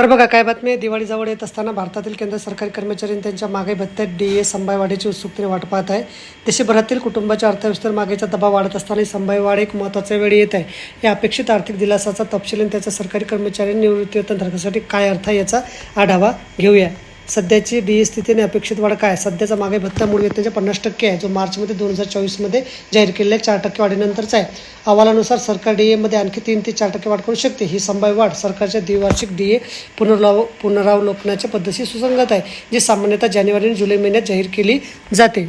तर बघा काय बातमी आहे? दिवाळी जवळ येत असताना भारतातील केंद्र सरकारी कर्मचारी त्यांच्या मागे भत्त्यात डी ए संभायवाढीची उत्सुकतेने वाट पाहत आहे. देशभरातील कुटुंबाच्या अर्थव्यवस्थेवर मागेचा दबाव वाढत असताना ही एक महत्त्वाच्या वेळी येत आहे. या अपेक्षित आर्थिक दिलासाचा तपशील आणि त्याचा सरकारी कर्मचारी निवृत्तीवेतन धारकासाठी काय अर्थ आहे याचा आढावा घेऊया. सध्याची डी एस तिथे अपेक्षित वाढ काय? आहे? सध्याचा मागे भत्ता मूळ वेतनाच्या पन्नास टक्के आहे जो मार्चमध्ये दोन हजार चोवीसमध्ये जाहीर केलेल्या चार टक्के वाढीनंतरचा आहे. अहवालानुसार सरकार डी एमध्ये आणखी तीन ते चार टक्के वाढ करू शकते. ही संभाव्य वाढ सरकारच्या द्विवार्षिक डी ए पुनर्लाव पुनरावलोकनाच्या पद्धतीशी सुसंगत आहे जी सामान्यतः जानेवारी आणि जुलै महिन्यात जाहीर केली जाते.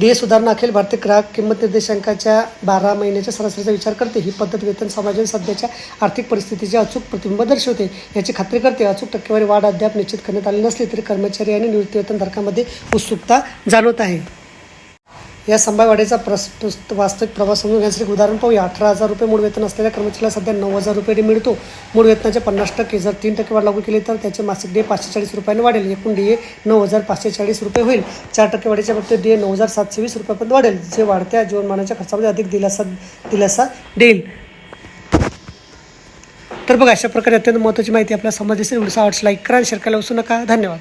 देय सुधारणा अखिल भारतीय ग्राहक किंमत निर्देशांकाच्या बारा महिन्याच्या सरासरीचा विचार करते. ही पद्धत वेतन समाजाने सध्याच्या आर्थिक परिस्थितीचे अचूक प्रतिबिंब दर्शवते. याची खात्री करते अचूक टक्केवारी वाढ अद्याप निश्चित करण्यात आली नसली तरी कर्मचारी आणि निवृत्तीवेतनधारकांमध्ये उत्सुकता जाणवत आहे. या संभाव्य प्रस वास्तविक प्रवास समजून घेण्यासाठी एक उदाहरण पाहूया. अठरा हजार रुपये मूळ वेतन असलेल्या कर्मचाऱ्याला सध्या नऊ हजार रुपये मिळतो. मूळ वेतनाचे पन्नास टक्के. जर तीन टक्के वाढ लागू केली तर त्याचे मासिक डे पाचशे चाळीस रुपयाने वाढेल. एकूण डी ए नऊ हजार पाचशे चाळीस रुपये होईल. चार टक्के वाढीच्या बाबतीत डी ए नऊ हजार सातशे वीस रुपयापर्यंत वाढेल. जे वाढत्या जीवनमानाच्या खर्चामध्ये अधिक दिलासा दिलासा देईल. तर बघा अशा प्रकारे अत्यंत महत्त्वाची माहिती आपल्या समाजातील व्हिडिओ आवडस लाईक करा शेअर करायला विसरू नका. धन्यवाद.